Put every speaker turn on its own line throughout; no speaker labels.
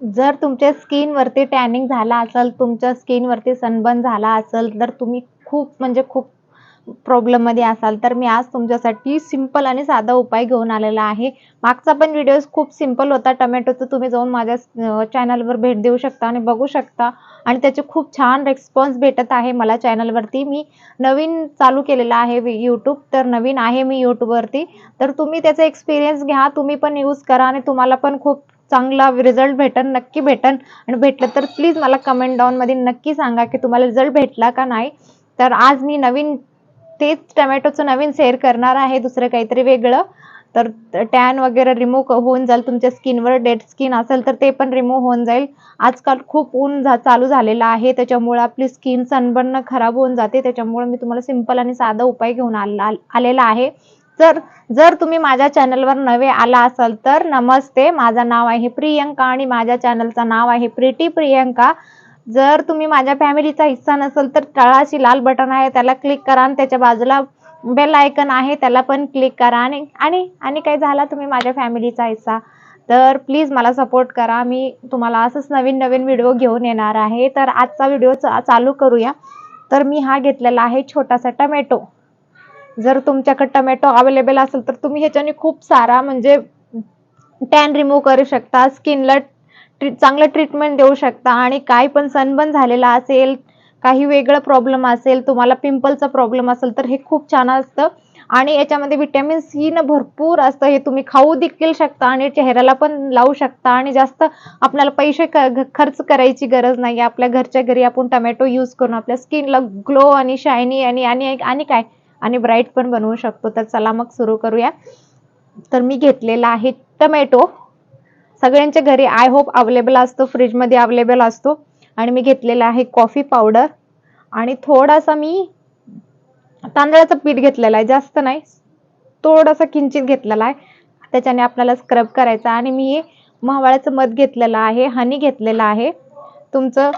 जर तुमच्या स्किनवरती टॅनिंग झाला असेल तुमच्या स्किनवरती सनबर्न झाला असेल तर तुम्ही खूप म्हणजे खूप प्रॉब्लेममध्ये असाल तर मी आज तुमच्यासाठी सिंपल आणि साधा उपाय घेऊन आलेला आहे. मागचा पण व्हिडिओ खूप सिंपल होता. टमॅटोचं तुम्ही जाऊन माझ्या चॅनलवर भेट देऊ शकता आणि बघू शकता. आणि त्याचे खूप छान रेस्पॉन्स भेटत आहे मला चॅनलवरती मी नवीन चालू केलेला आहे यूट्यूब तर नवीन आहे मी यूट्यूबवरती तर तुम्ही त्याचा एक्सपिरियन्स घ्या. तुम्ही पण यूज करा आणि तुम्हाला पण खूप चांगला रिझल्ट भेटन नक्की भेटन. आणि भेटलं तर प्लीज मला कमेंट डाऊनमध्ये नक्की सांगा की तुम्हाला रिझल्ट भेटला का नाही. तर आज मी नवीन तेच टमॅटोचं नवीन शेअर करणार आहे दुसरं काहीतरी वेगळं. तर टॅन वगैरे रिमूव्ह होऊन जाईल तुमच्या स्किनवर डेड स्किन असेल तर ते पण रिमूव्ह होऊन जाईल. आजकाल खूप ऊन झा चालू झालेलं आहे त्याच्यामुळे आपली स्किन सनबर्न खराब होऊन जाते त्याच्यामुळे मी तुम्हाला सिंपल आणि साधा उपाय घेऊन आला आलेला आहे. तर जर तुम्ही माझ्या चॅनलवर नवे आला असाल तर नमस्ते. माझं नाव आहे प्रियंका आणि माझ्या चॅनलचं नाव आहे प्रिटी प्रियंका. जर तुम्ही माझ्या फॅमिलीचा हिस्सा नसेल तर तळाशी लाल बटन आहे त्याला क्लिक करा आणि त्याच्या बाजूला बेल आयकन आहे त्याला पण क्लिक करा आणि आणि आणि काय झाला तुम्ही माझ्या फॅमिलीचा हिस्सा तर प्लीज मला सपोर्ट करा. मी तुम्हाला असंच नवीन नवीन व्हिडिओ घेऊन येणार आहे. तर आजचा व्हिडिओ चालू करूया. तर मी हा घेतलेला आहे छोटासा टमॅटो जर तुमच्याकडे टमॅटो अवेलेबल असेल तर तुम्ही ह्याच्याने खूप सारा म्हणजे टॅन रिमूव्ह करू शकता स्किनला ट्रीट चांगलं ट्रीटमेंट देऊ शकता आणि काय पण सनबर्न झालेला असेल काही वेगळं प्रॉब्लेम असेल तुम्हाला पिंपलचा प्रॉब्लेम असेल तर हे खूप छान असतं. आणि याच्यामध्ये विटॅमिन सी न भरपूर असतं हे तुम्ही खाऊ देखील शकता आणि चेहऱ्याला पण लावू शकता आणि जास्त आपल्याला पैसे खर्च करायची गरज नाही आपल्या घरच्या घरी आपण टमॅटो यूज करून आपल्या स्किनला ग्लो आणि शायनी आणि आणि आणि काय आणि ब्राईट पण बनवू शकतो. तर चला मग सुरू करूया. तर मी घेतलेला आहे टमॅटो. सगळ्यांच्या घरी आय होप अवेलेबल असतो. फ्रीजमध्ये अवेलेबल असतो. आणि मी घेतलेला आहे कॉफी पावडर आणि थोडासा मी तांदळाचं पीठ घेतलेलं आहे. जास्त नाही. थोडासा किंचित घेतलेला आहे. त्याच्याने आपल्याला स्क्रब करायचा आणि मी महावाळ्याचं मध घेतलेलं आहे. हनी घेतलेलं आहे. तुमचं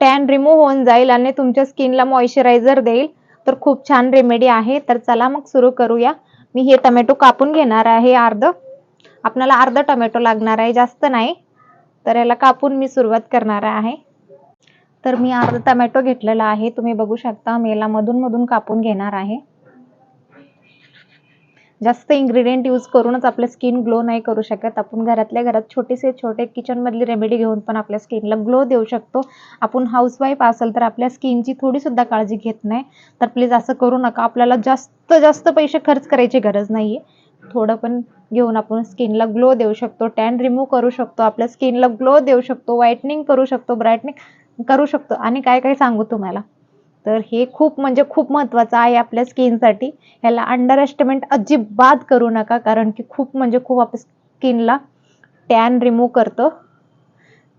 टॅन रिमूव्ह होऊन जाईल आणि तुमच्या स्किनला मॉइश्चरायझर देईल. तर खूप छान रेमेडी आहे. तर चला मग सुरू करूया. मी हे टमॅटो कापून घेणार आहे अर्ध. आपल्याला अर्ध टमॅटो लागणार आहे जास्त नाही. तर याला कापून मी सुरुवात करणार आहे. तर मी अर्ध टमॅटो घेतलेला आहे. तुम्ही बघू शकता मी याला मधून मधून कापून घेणार आहे. जास्त इन्ग्रेडियंट यूज करूनच आपल्या स्किन ग्लो नाही करू शकत. आपण घरातल्या घरात छोटेसे छोटे किचनमधली रेमेडी घेऊन पण आपल्या स्किनला ग्लो देऊ शकतो. आपण हाऊसवाईफ असेल तर आपल्या स्किनची थोडी सुद्धा काळजी घेत नाही. तर प्लीज असं करू नका. आपल्याला जास्त जास्त पैसे खर्च करायची गरज नाहीये. थोडं पण घेऊन आपण स्किनला ग्लो देऊ शकतो. टॅन रिमूव्ह करू शकतो. आपल्या स्किनला ग्लो देऊ शकतो. व्हाईटनिंग करू शकतो. ब्राईटनिंग करू शकतो. आणि काय काय सांगू तुम्हाला? तर हे खूप म्हणजे खूप महत्त्वाचं आहे आपल्या स्किनसाठी. ह्याला अंडर एस्टिमेट अजिबात करू नका कारण की खूप म्हणजे खूप आपल्या स्किनला टॅन रिमूव्ह करतं.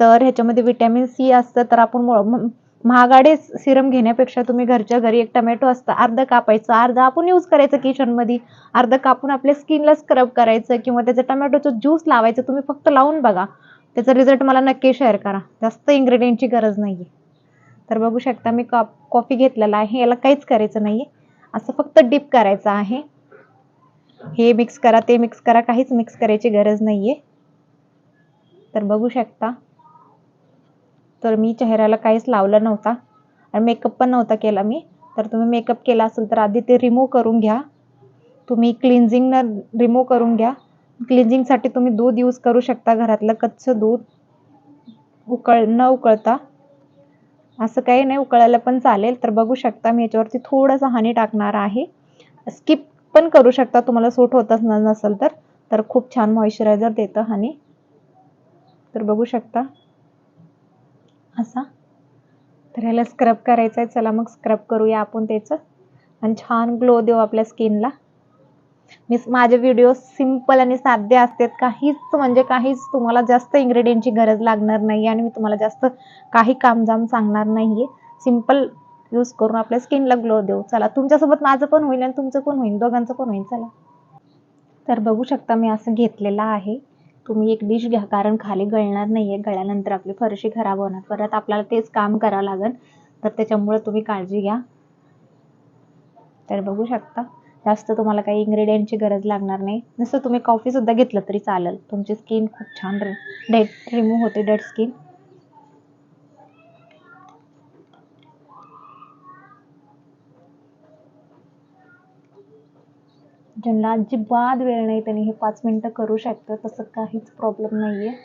तर ह्याच्यामध्ये विटॅमिन सी असतं तर आपण महागाडे सिरम घेण्यापेक्षा तुम्ही घरच्या घरी एक टमॅटो असतं अर्ध कापायचं अर्ध आपण यूज करायचं किचनमध्ये अर्ध कापून आपल्या स्किनला स्क्रब करायचं किंवा त्याचं टमॅटोचं ज्यूस लावायचं तुम्ही फक्त लावून बघा. त्याचा रिझल्ट मला नक्की शेअर करा. जास्त इन्ग्रेडियंटची गरज नाही तर बघू शकता मी कॉप कॉफी घेतलेला आहे. याला काहीच करायचं नाही असं फक्त डिप करायचं आहे. हे मिक्स करा ते मिक्स करा. काहीच मिक्स करायची गरज नाही तर बघू शकता. तर मी चेहऱ्याला काहीच लावलं नव्हता. आणि मेकअप पण नव्हता केला मी. तर तुम्ही मेकअप केला असेल तर आधी ते रिमूव्ह करून घ्या. तुम्ही क्लिन्झिंगनं रिमूव्ह करून घ्या. क्लिन्झिंगसाठी तुम्ही दूध यूज करू शकता. घरातलं कच्चं दूध उकळ न उकळता. असं काही नाही उकळायला पण चालेल. तर बघू शकता मी याच्यावरती थोडंसं हानी टाकणार आहे. स्किप पण करू शकता तुम्हाला सूट होतच नसेल तर. तर खूप छान मॉइश्चरायझर देतं हानी. तर बघू शकता. असा. तर ह्याला स्क्रब करायचं आहे चला मग स्क्रब करूया आपण त्याचं. आणि छान ग्लो देऊ आपल्या स्किनला मी माझे व्हिडिओ सिंपल आणि साधे असतात. काहीच म्हणजे काहीच तुम्हाला जास्त इन्ग्रेडियंटची गरज लागणार नाही आणि मी तुम्हाला जास्त काही कामजाम सांगणार नाहीये. सिंपल यूज करून आपल्या स्किनला ग्लो देऊ. चला तुमच्यासोबत माझं पण होईल आणि तुमचं पण होईल. दोघांचं पण होईल. चला. तर बघू शकता मी असं घेतलेलं आहे. तुम्ही एक डिश घ्या कारण खाली गळणार नाहीये. गळ्यानंतर गळल्यानंतर आपली फरशी खराब होणार. परत आपल्याला तेच काम करावं लागेल. तर त्याच्यामुळे तुम्ही काळजी घ्या. तर बघू शकता. जास्त तुम्हाला काही इन्ग्रेडियंटची गरज लागणार नाही. जसं तुम्ही कॉफी सुद्धा घेतलं तरी चालेल. तुमची स्किन खूप छान डेड रिमूव्ह होते डेड स्किन ज्यांना अजिबात वेळ नाही त्यांनी हे पाच मिनिटं करू शकतं. तसं काहीच प्रॉब्लेम नाही आहे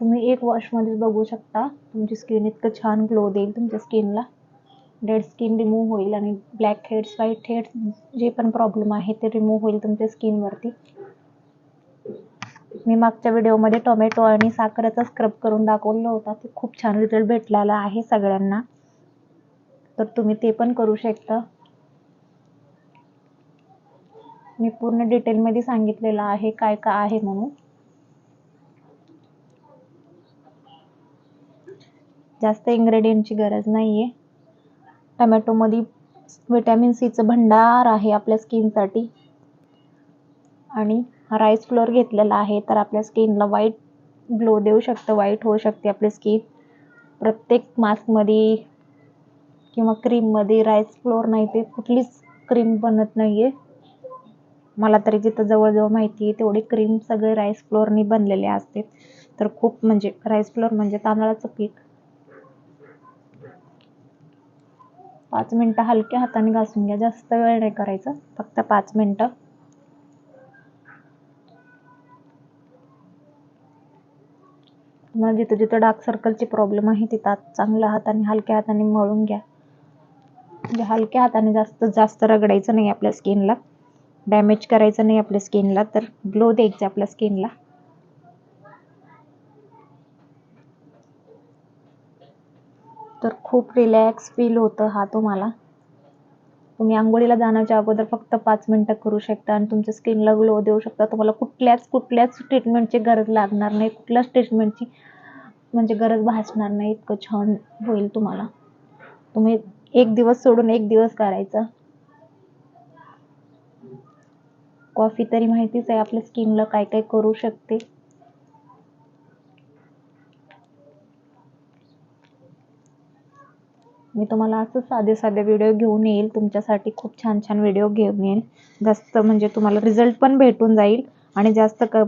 तुम्ही एक वॉशमध्येच बघू शकता. तुमची स्किन इतकं छान ग्लो देईल तुमच्या स्किनला डेड स्किन रिमूव्ह होईल आणि ब्लॅक हेड्स व्हाईट हेड्स जे पण प्रॉब्लेम आहे ते रिमूव्ह होईल तुमच्या स्किनवरती. मी मागच्या व्हिडिओमध्ये टोमॅटो आणि साखरेचा स्क्रब करून दाखवलं होता. ते खूप छान रिझल्ट भेटलेला आहे सगळ्यांना. तर तुम्ही ते पण करू शकता. मी पूर्ण डिटेलमध्ये सांगितलेलं आहे काय काय आहे म्हणून. जास्त इन्ग्रेडियंटची गरज नाही आहे टमॅटोमध्ये व्हिटॅमिन सीचं भंडार आहे आपल्या स्किनसाठी. आणि राईस फ्लोअर घेतलेला आहे तर आपल्या स्किनला वाईट ग्लो देऊ शकतं वाईट होऊ शकते आपली स्किन. प्रत्येक मास्कमध्ये किंवा क्रीममध्ये राईस फ्लोअर नाही ते कुठलीच क्रीम बनत नाही आहे मला तरी जिथं जवळजवळ माहिती आहे तेवढी क्रीम सगळे राईस फ्लोअरनी बनलेले असते. तर खूप म्हणजे राईस फ्लोअर म्हणजे तांदळाचं पीठ. पाच मिनटं हलक्या हाताने घासून घ्या. जास्त वेळ नाही करायचं. फक्त पाच मिनटं. मग जिथं जिथं डार्क सर्कलची प्रॉब्लेम आहे तिथं चांगल्या हाताने हलक्या हाताने मळून घ्या. म्हणजे हलक्या हाताने जास्त जास्त रगडायचं नाही आपल्या स्किनला डॅमेज करायचं नाही आपल्या स्किनला तर ग्लो द्यायचं आपल्या स्किनला तर खूप रिलॅक्स फील होतं हा तुम्हाला तुम्ही आंघोळीला जाण्याच्या अगोदर फक्त पाच मिनटं करू शकता आणि तुमच्या स्किनला ग्लो देऊ शकता. तुम्हाला कुठल्याच कुठल्याच ट्रीटमेंटची गरज लागणार नाही. कुठल्याच ट्रीटमेंटची म्हणजे गरज भासणार नाही. इतकं छान होईल तुम्हाला. तुम्ही एक दिवस सोडून एक दिवस करायचा. कॉफी तरी माहितीच आहे आपल्या स्किनला काय काय करू शकते. मी तुम्हाला असं साधे साधे व्हिडिओ घेऊन येईल. तुमच्यासाठी खूप छान छान व्हिडिओ घेऊन येईल. जास्त म्हणजे तुम्हाला रिझल्ट पण भेटून जाईल आणि जास्त क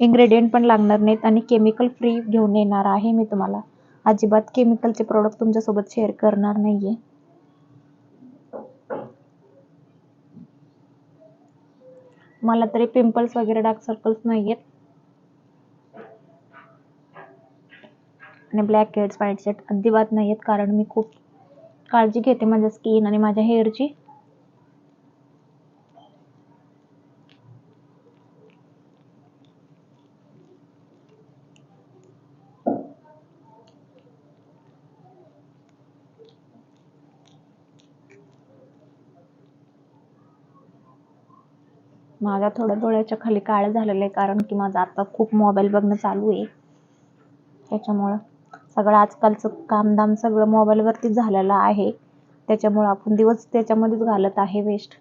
इन्ग्रेडियंट पण लागणार नाहीत आणि केमिकल फ्री घेऊन येणार आहे मी तुम्हाला. अजिबात केमिकलचे प्रोडक्ट तुमच्यासोबत शेअर करणार नाही आहे मला तरी पिंपल्स वगैरे डार्क सर्कल्स नाही आहेत आणि ब्लॅक हेड्स व्हाईट सेट अजिबात नाही आहेत कारण मी खूप काळजी घेते माझ्या स्किन आणि माझ्या हेअरची माझ्या थोड्या डोळ्याच्या खाली काळं झालेलं आहे कारण की माझा आता खूप मोबाईल बघणं चालू आहे. त्याच्यामुळं सगळं आजकालचं कामधाम सगळं मोबाईलवरतीच झालेलं आहे. त्याच्यामुळं आपण दिवस त्याच्यामध्येच घालत आहे वेस्ट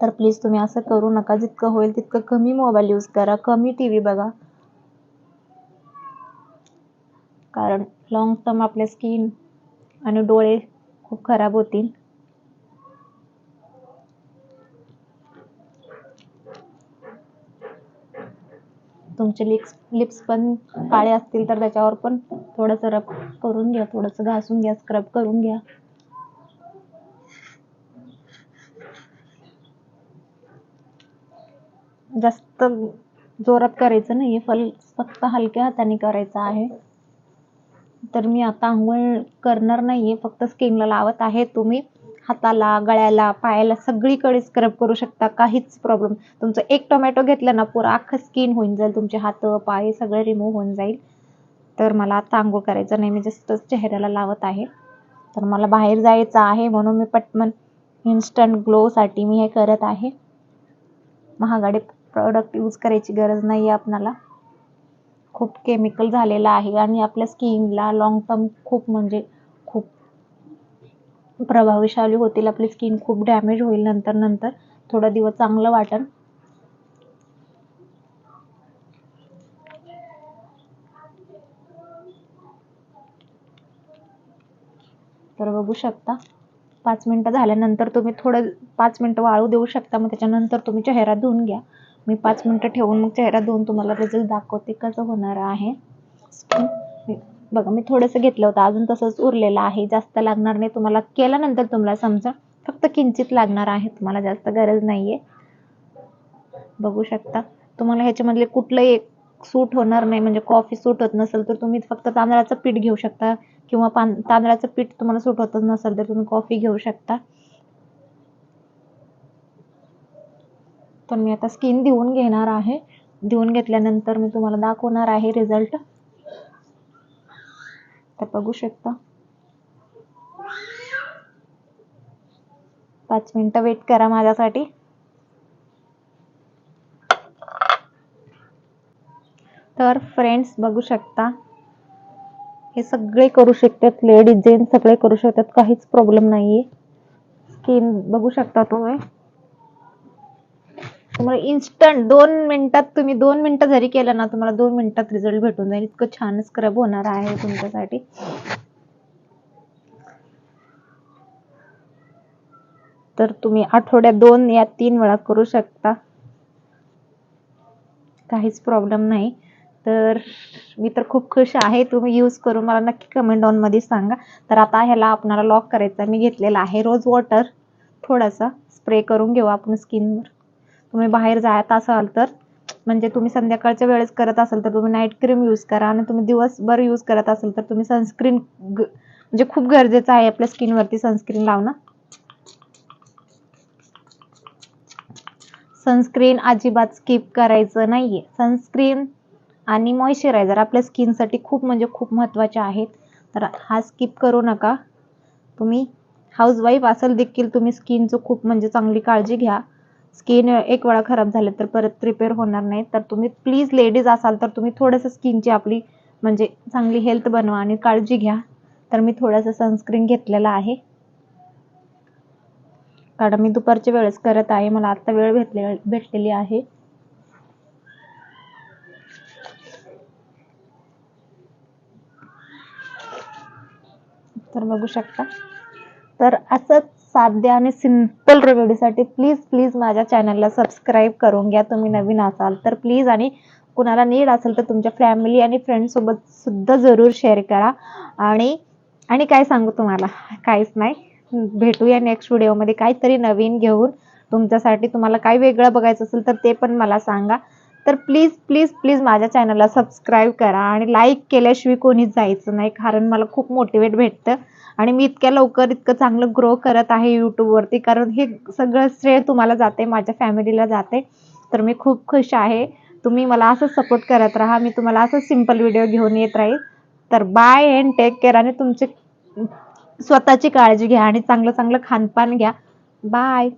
तर प्लीज तुम्ही असं करू नका. जितकं होईल तितकं कमी मोबाईल यूज करा. कमी टी व्ही बघा. कारण लॉंग टर्म आपल्या स्किन आणि डोळे खूप खराब होतील. तुमचे लिप्स लिप्स पण काळे असतील तर त्याच्यावर पण थोडंसं रब करून घ्या थोडंसं घासून घ्या स्क्रब करून घ्या. जास्त जोरात करायचं नाही फल फक्त हलक्या हाताने करायचं आहे. तर मी आता आंघोळ करणार नाहीये फक्त स्किनला लावत आहे तुम्ही. हाताला गळ्याला पायाला सगळीकडे स्क्रब करू शकता. काहीच प्रॉब्लेम तुमचं एक टोमॅटो घेतलं ना पुरा अख्खं स्किन होऊन जाईल. तुमचे हात पाय सगळे रिमूव्ह होऊन जाईल. तर मला आता आंघोळ करायचं नाही. मी जस्टच चेहऱ्याला लावत आहे. तर मला बाहेर जायचं आहे म्हणून मी पटकन इन्स्टंट ग्लोसाठी मी हे करत आहे. महागाडे प्रॉडक्ट यूज करायची गरज नाही आहे आपणाला. खूप केमिकल झालेलं आहे. आणि आपल्या स्किनला लाँग टर्म खूप म्हणजे प्रभावशाली होतील आपली स्किन खूप डॅमेज होईल नंतर नंतर. थोडा दिवस चांगलं वाटेल तर बघू शकता. पाच मिनटं झाल्यानंतर तुम्ही थोडं पाच मिनटं वाळू देऊ शकता मग त्याच्यानंतर तुम्ही चेहरा धुवून घ्या. मी पाच मिनटं ठेवून मग चेहरा धुवून तुम्हाला रिझल्ट दाखवते कसं होणार आहे. स्किन बघा मी थोडंसं घेतलं होतं. अजून तसंच उरलेलं आहे. जास्त लागणार नाही. तुम्हाला केल्यानंतर तुम्हाला समजा फक्त किंचित लागणार आहे. तुम्हाला जास्त गरज नाही आहे बघू शकता. तुम्हाला ह्याच्यामधले कुठलं एक सूट होणार नाही. म्हणजे कॉफी सूट होत नसेल तर तुम्ही फक्त तांदळाचं पीठ घेऊ शकता. किंवा पान तांदळाचं पीठ तुम्हाला सूट होतच नसेल तर तुम्ही कॉफी घेऊ शकता. तर मी आता स्किन देऊन घेणार आहे. देऊन घेतल्यानंतर मी तुम्हाला दाखवणार आहे रिझल्ट. तर बघू शकता. पाच मिनिटं वेट करा माझ्यासाठी. तर फ्रेंड्स बघू शकता. हे सगळे करू शकतात लेडीज जेंट्स सगळे करू शकतात काहीच प्रॉब्लेम नाहीये. स्किन बघू शकता तुम्ही. तुम्हाला इन्स्टंट दोन मिनिटात तुम्ही दोन मिनिटं जरी केलं ना तुम्हाला दोन मिनिटात रिझल्ट भेटून जाईल. इतकं छान स्क्रब होणार आहे तुमच्यासाठी. तर तुम्ही आठवड्यात दोन या तीन वेळा करू शकता. काहीच प्रॉब्लेम नाही. तर मी तर खूप खुश आहे. तुम्ही यूज करून मला नक्की कमेंटमध्ये सांगा. तर आता ह्याला आपणाला लॉक करायचा मी घेतलेला आहे रोज वॉटर थोडासा स्प्रे करून घेऊ आपण स्किनवर तुम्ही बाहेर जात असाल तर म्हणजे तुम्ही संध्याकाळच्या वेळेस करत असाल तर तुम्ही नाईट क्रीम यूज करा आणि तुम्ही दिवसभर यूज करत असाल तर तुम्ही सनस्क्रीन म्हणजे खूप गरजेचं आहे आपल्या स्किनवरती सनस्क्रीन लावणं. सनस्क्रीन अजिबात स्किप करायचं नाहीये. सनस्क्रीन आणि मॉइश्चरायझर आपल्या स्किनसाठी खूप म्हणजे खूप महत्त्वाचे आहेत. तर हा स्किप करू नका. तुम्ही हाऊसवाईफ असेल देखील तुम्ही स्किनचं खूप म्हणजे चांगली काळजी घ्या. स्किन एक वेळा खराब झाले तर परत रिपेअर होणार नाही. तर तुम्ही प्लीज लेडीज असाल तर तुम्ही थोडंसं स्किनची आपली म्हणजे चांगली हेल्थ बनवा आणि काळजी घ्या. तर मी थोडंसं सनस्क्रीन घेतलेला आहे. कारण मी दुपारच्या वेळेस करत आहे. मला आत्ता वेळ भेटले भेटलेली आहे. तर बघू शकता. तर असंच साध्य आणि सिंपल रेमेडीसाठी प्लीज प्लीज माझ्या चॅनलला सबस्क्राईब करून घ्या. तुम्ही नवीन असाल तर प्लीज आणि कुणाला नीड असेल तर तुमच्या फॅमिली आणि फ्रेंडसोबत सुद्धा जरूर शेअर करा. आणि आणि काय सांगू तुम्हाला? काहीच नाही. भेटूया नेक्स्ट व्हिडिओमध्ये काहीतरी नवीन घेऊन. तुमच्यासाठी तुम्हाला काय वेगळं बघायचं असेल तर ते पण मला सांगा. तर प्लीज प्लीज प्लीज माझ्या चॅनलला सबस्क्राईब करा आणि लाईक केल्याशिवाय कोणीच जायचं नाही. कारण मला खूप मोटिवेट भेटतं. आणि मी इतक्या लवकर इतकं चांगलं ग्रो करत आहे यूट्यूबवरती कारण हे सगळं श्रेय तुम्हाला जाते माझ्या फॅमिलीला जाते. तर मी खूप खुश आहे. तुम्ही मला असंच सपोर्ट करत राहा. मी तुम्हाला असंच सिंपल व्हिडिओ घेऊन येत राहील. तर बाय अँड टेक केअर आणि तुमची स्वतःची काळजी घ्या आणि चांगलं चांगलं खानपान घ्या. बाय